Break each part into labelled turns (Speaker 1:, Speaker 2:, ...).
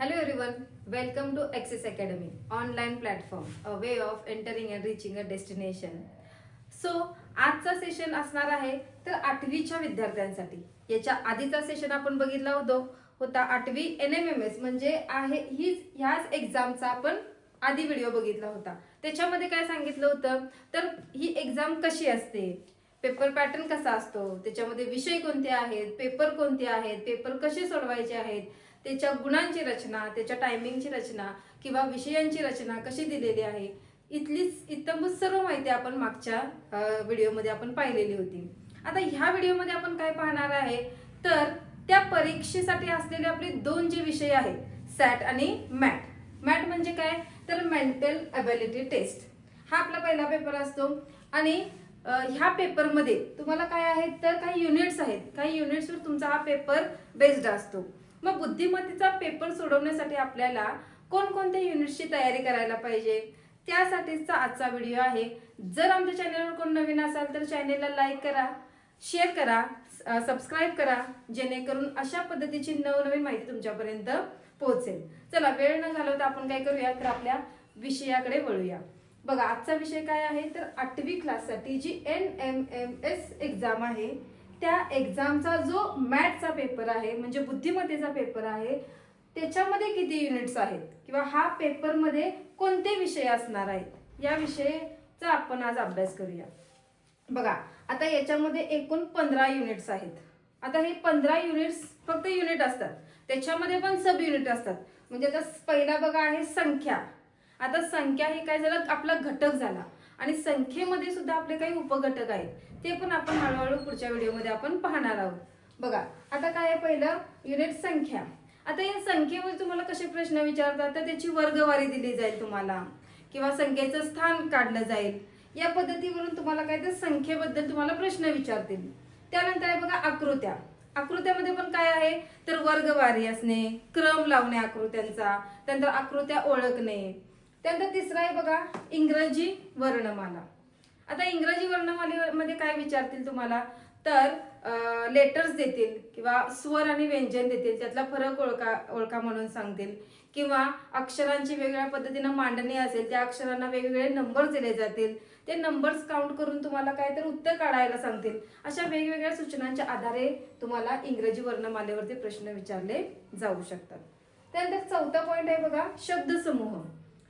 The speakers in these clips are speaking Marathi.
Speaker 1: Hello everyone, welcome to Access Academy, online platform, a way of entering and reaching a destination. So आजचा सेशन असणार आहे तर आठवीच्या विद्यार्थ्यांसाठी. याच्या आधीचा सेशन आपण बघितला होतो होता आठवी एन एम एम एस म्हणजे आहे हीच ह्याच एक्झामचा आपण आधी व्हिडिओ बघितला होता. त्याच्यामध्ये काय सांगितलं होतं? तर ही एक्झाम कशी असते? पेपर पॅटर्न कसा असतो? त्याच्यामध्ये विषय कोणते आहेत? पेपर कोणते आहेत? पेपर कसे सोडवायचे आहेत? त्याच्या गुणांची रचना त्याच्या टायमिंगची रचना किंवा विषयांची रचना कशी दिलेली आहे इथलीच इतंभूत सर्व माहिती आपण मागच्या व्हिडिओमध्ये आपण पाहिलेली होती. आता ह्या व्हिडिओमध्ये आपण काय पाहणार आहे तर त्या परीक्षेसाठी असलेले आपले दोन जे विषय आहेत सॅट आणि मॅट. मॅट म्हणजे काय? तर मेंटल अबिलिटी टेस्ट. हा आपला पहिला पेपर असतो. आणि ह्या पेपरमध्ये तुम्हाला काय आहेत तर काही युनिट्स आहेत. काही युनिट्सवर तुमचा हा पेपर बेस्ड असतो. मग बुद्धिमत्तेचा पेपर सोडवण्यासाठी आपल्याला कोणकोणत्या युनिट्सची तयारी करायला पाहिजे? त्यासाठीचा आजचा व्हिडिओ आहे. जर आमच्या चॅनलवर कोण नवीन असाल तर चॅनेलला लाईक करा शेअर करा सबस्क्राईब करा जेणेकरून अशा पद्धतीची नवनवीन माहिती तुमच्यापर्यंत पोहोचेल. चला वेळ न घालवता आपण काय करूया? तर आपल्या विषयाकडे वळूया. बघा आजचा विषय काय आहे? तर आठवी क्लाससाठी G N M M S exam आहे त्या एक्झामचा जो मॅथचा पेपर आहे म्हणजे बुद्धिमत्तेचा पेपर आहे त्याच्यामध्ये किती युनिट्स आहेत? किंवा हा पेपरमध्ये कोणते विषय असणार आहेत? या विषयाचा आपण आज अभ्यास करूया. बघा आता याच्यामध्ये एकूण पंधरा युनिट्स आहेत. आता हे पंधरा युनिट्स फक्त युनिट असतात. त्याच्यामध्ये पण सब युनिट असतात. म्हणजे आता पहिला बघा आहे संख्या. आता संख्या हे काय झालं? आपला घटक झाला. आणि संख्येमध्ये सुद्धा आपले काही उपघटक आहेत. ते पण आपण हळूहळू पुढच्या व्हिडिओमध्ये आपण पाहणार आहोत. बघा आता काय आहे पहिलं? युनिट संख्या. आता या संख्येमध्ये तुम्हाला कसे प्रश्न विचारतात? तर त्याची वर्गवारी दिली जाईल तुम्हाला. किंवा संख्येचं स्थान काढलं जाईल. या पद्धतीवरून तुम्हाला काय तर संख्येबद्दल तुम्हाला प्रश्न विचारतील. त्यानंतर आहे बघा आकृत्या. आकृत्यामध्ये पण काय आहे? तर वर्गवारी असणे क्रम लावणे आकृत्यांचा. त्यानंतर आकृत्या ओळखणे. त्यानंतर तिसरा आहे बघा इंग्रजी वर्णमाला. आता इंग्रजी वर्णमालेमध्ये काय विचारतील तुम्हाला? तर लेटर्स देतील किंवा स्वर आणि व्यंजन देतील त्यातला फरक ओळखा ओळखा म्हणून सांगतील. किंवा अक्षरांची वेगवेगळ्या पद्धतीनं मांडणी असेल त्या अक्षरांना वेगवेगळे नंबर्स दिले जातील. ते नंबर्स काउंट करून तुम्हाला काय तर उत्तर काढायला सांगतील. अशा वेगवेगळ्या सूचनांच्या आधारे तुम्हाला इंग्रजी वर्णमालेवरती प्रश्न विचारले जाऊ शकतात. त्यानंतर चौथा पॉईंट आहे बघा शब्दसमूह.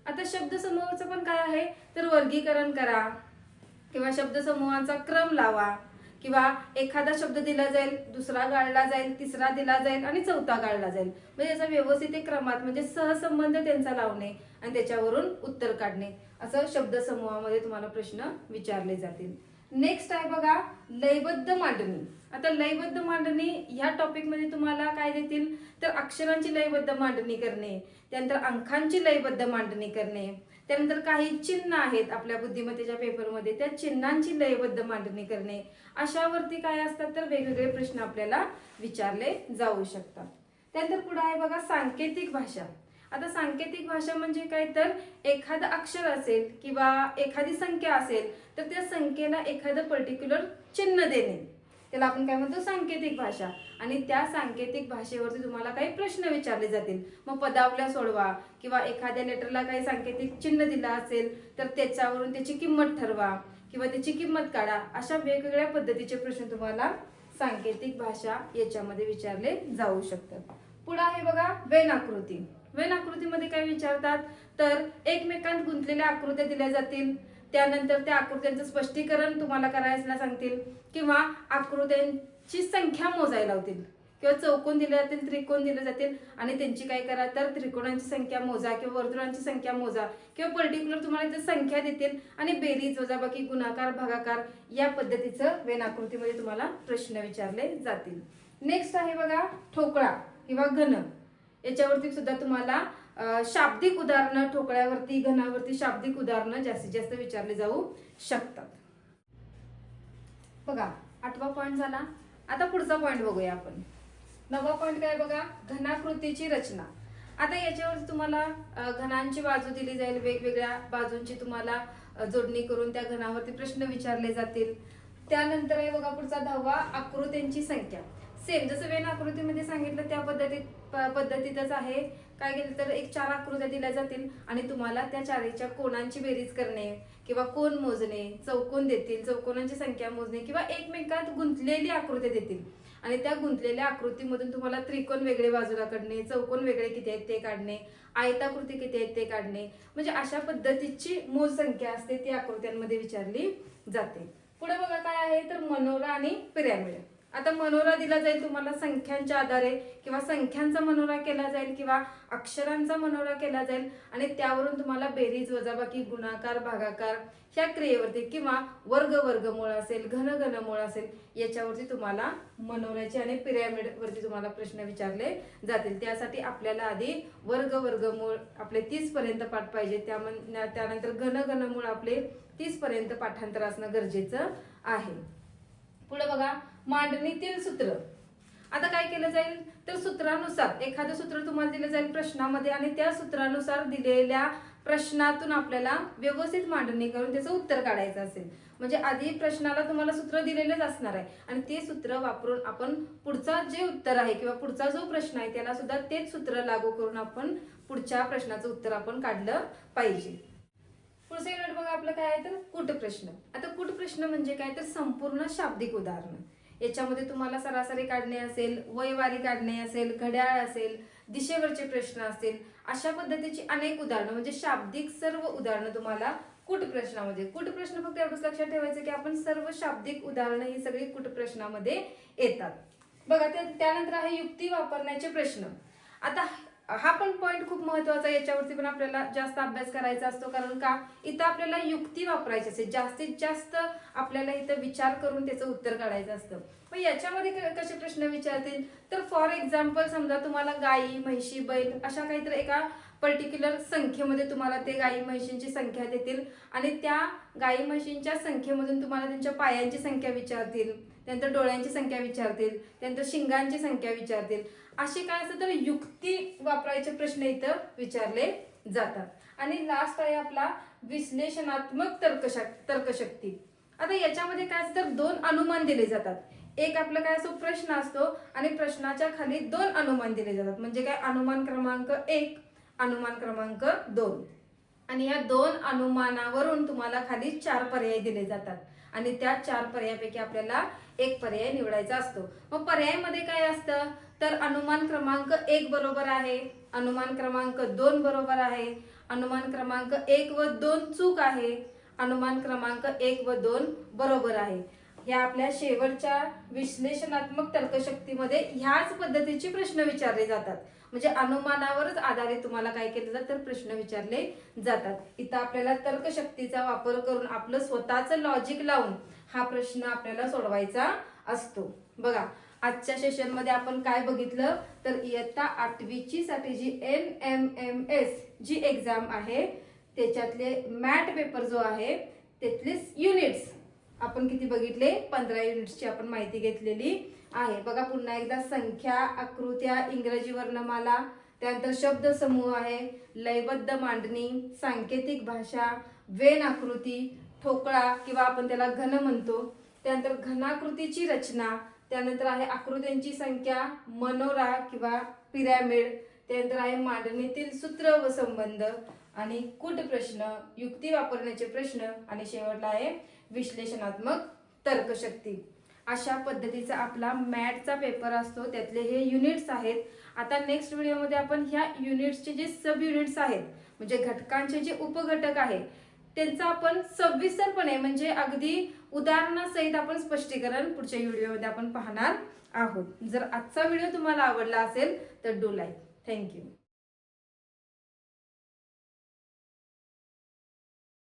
Speaker 1: आता शब्दसमूहाचं पण काय आहे? तर वर्गीकरण करा. किंवा शब्दसमूहांचा क्रम लावा. किंवा एखादा शब्द दिला जाईल दुसरा गाळला जाईल तिसरा दिला जाईल आणि चौथा गाळला जाईल. म्हणजे याचा व्यवस्थित एक क्रमात म्हणजे सहसंबंध त्यांचा लावणे आणि त्याच्यावरून उत्तर काढणे. असं शब्दसमूहामध्ये तुम्हाला प्रश्न विचारले जातील. नेक्स्ट आहे बघा लयबद्ध मांडणी. आता लयबद्ध मांडणी ह्या टॉपिकमध्ये तुम्हाला काय देतील? तर अक्षरांची लयबद्ध मांडणी करणे त्यानंतर अंकांची लयबद्ध मांडणी करणे. त्यानंतर काही चिन्ह आहेत आपल्या बुद्धिमत्तेच्या पेपरमध्ये त्या चिन्हांची लयबद्ध मांडणी करणे. अशावरती काय असतात तर वेगवेगळे प्रश्न आपल्याला विचारले जाऊ शकतात. त्यानंतर पुढे आहे बघा सांकेतिक भाषा. आता सांकेतिक भाषा म्हणजे काय? तर एखादं अक्षर असेल किंवा एखादी संख्या असेल तर त्या संख्येला एखादं पर्टिक्युलर चिन्ह देणे. त्याला आपण काय म्हणतो? सांकेतिक भाषा. आणि त्या सांकेतिक भाषेवरती तुम्हाला काही प्रश्न विचारले जातील. मग पदावल्या सोडवा किंवा एखाद्या लेटरला काही सांकेतिक चिन्ह दिलं असेल तर त्याच्यावरून त्याची किंमत ठरवा किंवा त्याची किंमत काढा. अशा वेगवेगळ्या पद्धतीचे प्रश्न तुम्हाला सांकेतिक भाषा याच्यामध्ये विचारले जाऊ शकतात. पुढे आहे बघा वेन आकृती वेन आकृतीमध्ये काय विचारतात? तर एकमेकांत गुंतलेल्या आकृत्या दिल्या जातील. त्यानंतर त्या आकृत्यांचं स्पष्टीकरण तुम्हाला करायला सांगतील. किंवा ची संख्या मोजायला लावतील. किंवा चौकोन दिले जातील त्रिकोण दिले जातील आणि त्यांची काय करा तर त्रिकोणांची संख्या मोजा किंवा वर्तुळांची संख्या मोजा. किंवा पर्टिक्युलर तुम्हाला इथे संख्या देतील आणि बेरीज वजाबाकी गुणाकार भागाकार या पद्धतीचं वेन आकृतीमध्ये तुम्हाला प्रश्न विचारले जातील. नेक्स्ट आहे बघा ठोकळा किंवा घन. याच्यावरती सुद्धा तुम्हाला शाब्दिक उदाहरणं ठोकळ्यावरती घनावरती शाब्दिक उदाहरणं जास्तीत जास्त विचारले जाऊ शकतात. बघा आठवा पॉईंट झाला. आता पुढचा पॉइंट बघूया आपण. नवा पॉइंट काय बघा? घनाकृतीची रचना. आता याच्यावर तुम्हाला घनांची बाजू दिली जाईल वेगवेगळ्या बाजूंची तुम्हाला जोडणी करून त्या घनावरती प्रश्न विचारले जातील. त्यानंतर आहे बघा पुढचा दहावा आकृत्यांची संख्या. सेम जसं वेन आकृतीमध्ये सांगितलं त्या पद्धतीत पद्धतीतच आहे. काय केलं तर एक चार आकृत्या दिल्या जातील आणि तुम्हाला त्या चारीच्या कोणांची बेरीज करणे किंवा कोण मोजणे चौकोन देतील चौकोनांची संख्या मोजणे किंवा एकमेकात गुंतलेली आकृत्या देतील. आणि त्या गुंतलेल्या आकृतीमधून तुम्हाला त्रिकोण वेगळे बाजूला काढणे चौकोन वेगळे किती आहेत ते काढणे आयताकृती किती आहेत ते काढणे. म्हणजे अशा पद्धतीची मोज संख्या असते ती आकृत्यांमध्ये विचारली जाते. पुढे बघा काय आहे? तर मनोरा आणि पिरॅमिड आता मनोरा दिला जाईल तुम्हाला संख्यांच्या आधारे किंवा संख्यांचा मनोरा केला जाईल किंवा अक्षरांचा मनोरा केला जाईल आणि त्यावरून तुम्हाला बेरीज वजाबाकी गुणाकार भागाकार ह्या क्रियेवरती किंवा वर्ग वर्गमूळ असेल घन घनमूळ असेल याच्यावरती तुम्हाला मनोऱ्याचे आणि पिरॅमिड वरती तुम्हाला प्रश्न विचारले जातील. त्यासाठी आपल्याला आधी वर्ग वर्गमूळ आपले तीस पर्यंत पाठ पाहिजे. त्यामन- त्यानंतर घन घनमूळ आपले तीस पर्यंत पाठांतर असणं गरजेचं आहे. पुढे बघा. मांडणीतील सूत्र. आता काय केलं जाईल? तर सूत्रानुसार एखादं सूत्र तुम्हाला दिलं जाईल प्रश्नामध्ये आणि त्या सूत्रानुसार दिलेल्या प्रश्नातून आपल्याला व्यवस्थित मांडणी करून त्याचं उत्तर काढायचं असेल. म्हणजे आधी प्रश्नाला तुम्हाला सूत्र दिलेलंच असणार आहे. आणि ते सूत्र वापरून आपण पुढचा जे उत्तर आहे किंवा पुढचा जो प्रश्न आहे त्याला सुद्धा तेच सूत्र लागू करून आपण पुढच्या प्रश्नाचं उत्तर आपण काढलं पाहिजे. पुढचं युनिट बघा आपलं काय आहे तर? कुट प्रश्न आता कुट प्रश्न म्हणजे काय? तर संपूर्ण शाब्दिक उदाहरण. याच्यामध्ये तुम्हाला सरासरी काढणे असेल वयवारी काढणे असेल घड्याळ असेल दिशेवरचे प्रश्न असेल अशा पद्धतीची अनेक उदाहरणं म्हणजे शाब्दिक सर्व उदाहरणं तुम्हाला कुट प्रश्नामध्ये कुट प्रश्न फक्त एवढंच लक्षात ठेवायचं की आपण सर्व शाब्दिक उदाहरणं ही सगळी कुट प्रश्नामध्ये येतात. बघा त्या- त्यानंतर आहे युक्ती वापरण्याचे प्रश्न. आता हा पण पॉईंट खूप महत्त्वाचा याच्यावरती पण आपल्याला जास्त अभ्यास करायचा असतो. कारण का? इथं आपल्याला युक्ती वापरायची असते. जास्तीत जास्त आपल्याला इथं विचार करून त्याचं उत्तर काढायचं असतं. मग याच्यामध्ये क- कसे प्रश्न विचारतील? तर फॉर एक्झाम्पल समजा तुम्हाला गाई म्हैशी बैल अशा काहीतरी एका पर्टिक्युलर संख्येमध्ये तुम्हाला ते गाई म्हशींची संख्या देतील. आणि त्या गाई म्हशींच्या संख्येमधून तुम्हाला त्यांच्या पायांची संख्या विचारतील. त्यानंतर डोळ्यांची संख्या विचारतील त्यानंतर शिंगांची संख्या विचारतील. असे काय असतं तर युक्ती वापरायचे प्रश्न इथं विचारले जातात. आणि लास्ट आहे आपला विश्लेषणात्मक तर्कशक तर्कशक्ती. आता याच्यामध्ये काय असतं तर दोन अनुमान दिले जातात. एक आपला काय असतो प्रश्न असतो आणि प्रश्नाच्या खाली दोन अनुमान दिले जातात. म्हणजे काय? अनुमान क्रमांक एक अनुमान क्रमांक दोन. आणि या दोन अनुमानावरून तुम्हाला खाली चार पर्याय दिले जातात. आणि त्या चार पर्यायापैकी आपल्याला एक पर्याय निवडायचा असतो. मग पर्यायामध्ये काय असतं? तर अनुमान क्रमांक एक बरोबर आहे. अनुमान क्रमांक दोन बरोबर आहे. अनुमान क्रमांक एक व दोन चूक आहे. अनुमान क्रमांक एक व दोन बरोबर आहे. ह्या आपल्या शेवटच्या विश्लेषणात्मक तर्कशक्तीमध्ये ह्याच पद्धतीचे प्रश्न विचारले जातात. म्हणजे अनुमानावरच आधारित तुम्हाला काय केलं जातं तर प्रश्न विचारले जातात. इथं आपल्याला तर्कशक्तीचा वापर करून आपलं स्वतःचं लॉजिक लावून हा प्रश्न आपल्याला सोडवायचा असतो. बघा आजच्या सेशनमध्ये आपण काय बघितलं? तर इयत्ता आठवीची साठी G N M M S G exam आहे त्याच्यातले मॅट पेपर जो आहे त्यातले युनिट्स आपण किती बघितले? पंधरा युनिट्सची आपण माहिती घेतलेली. आहे. बघा पुन्हा एकदा संख्या आकृत्या इंग्रजी वर्णमाला त्यानंतर शब्द समूह आहे. लयबद्ध मांडणी सांकेतिक भाषा वेन आकृती ठोकळा किंवा आपण त्याला घन म्हणतो. त्यानंतर घनाकृतीची रचना त्यानंतर आहे आकृत्यांची संख्या मनोरा किंवा पिरॅमिड त्यानंतर आहे मांडणीतील सूत्र व संबंध आणि कुट प्रश्न युक्ती वापरण्याचे प्रश्न आणि शेवटला आहे विश्लेषणात्मक तर्कशक्ती. अशा पद्धतीचा आपला मॅटचा पेपर असतो त्यातले हे युनिट्स आहेत. आता नेक्स्ट व्हिडिओमध्ये आपण ह्या युनिट्सचे जे सब युनिट्स आहेत म्हणजे घटकांचे जे उपघटक आहे त्यांचा आपण सविस्तरपणे म्हणजे अगदी उदाहरणासहित आपण स्पष्टीकरण पुढच्या व्हिडिओमध्ये आपण पाहणार आहोत. जर आजचा व्हिडिओ तुम्हाला आवडला असेल तर डू लाईक थँक्यू